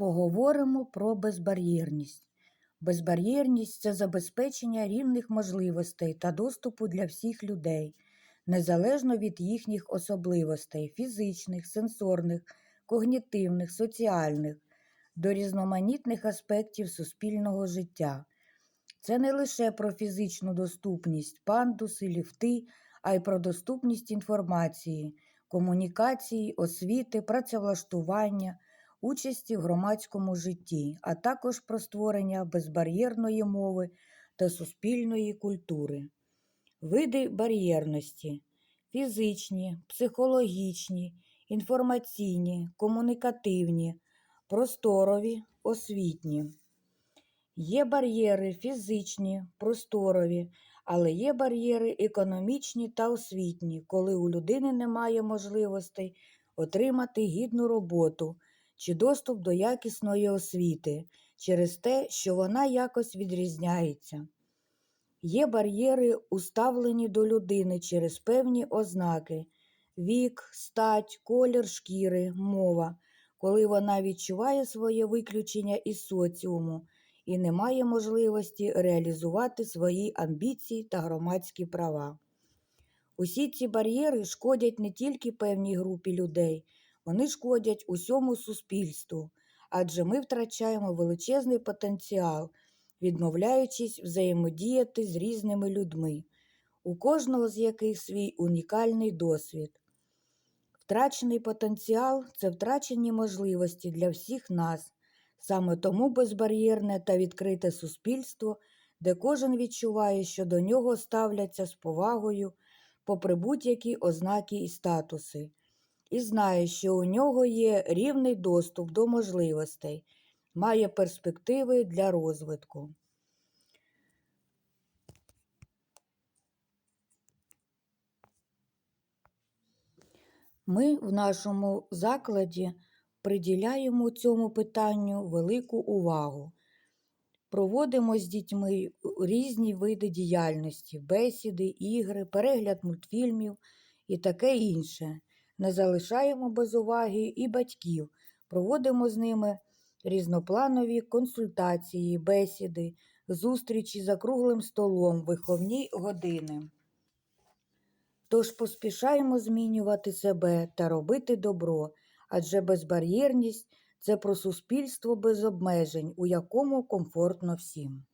Поговоримо про безбар'єрність. Безбар'єрність це забезпечення рівних можливостей та доступу для всіх людей, незалежно від їхніх особливостей фізичних, сенсорних, когнітивних, соціальних, до різноманітних аспектів суспільного життя. Це не лише про фізичну доступність, пандуси, ліфти, а й про доступність інформації, комунікації, освіти, працевлаштування, участі в громадському житті, а також про створення безбар'єрної мови та суспільної культури. Види бар'єрності фізичні, психологічні, інформаційні, комунікативні, просторові, освітні. Є бар'єри фізичні, просторові, але є бар'єри економічні та освітні, коли у людини немає можливостей отримати гідну роботу чи доступ до якісної освіти через те, що вона якось відрізняється. Є бар'єри, уставлені до людини через певні ознаки вік, стать, колір шкіри, мова, коли вона відчуває своє виключення із соціуму і не має можливості реалізувати свої амбіції та громадські права. Усі ці бар'єри шкодять не тільки певній групі людей, вони шкодять усьому суспільству, адже ми втрачаємо величезний потенціал, відмовляючись взаємодіяти з різними людьми, у кожного з яких свій унікальний досвід. Втрачений потенціал це втрачені можливості для всіх нас. Саме тому безбар'єрне та відкрите суспільство, де кожен відчуває, що до нього ставляться з повагою, попри будь-які ознаки і статуси, і знає, що у нього є рівний доступ до можливостей, має перспективи для розвитку. Ми в нашому закладі приділяємо цьому питанню велику увагу. Проводимо з дітьми різні види діяльності, бесіди, ігри, перегляд мультфільмів і таке інше. Не залишаємо без уваги і батьків, проводимо з ними різнопланові консультації, бесіди, зустрічі за круглим столом, виховні години. Тож поспішаємо змінювати себе та робити добро, адже безбар'єрність це про суспільство без обмежень, у якому комфортно всім.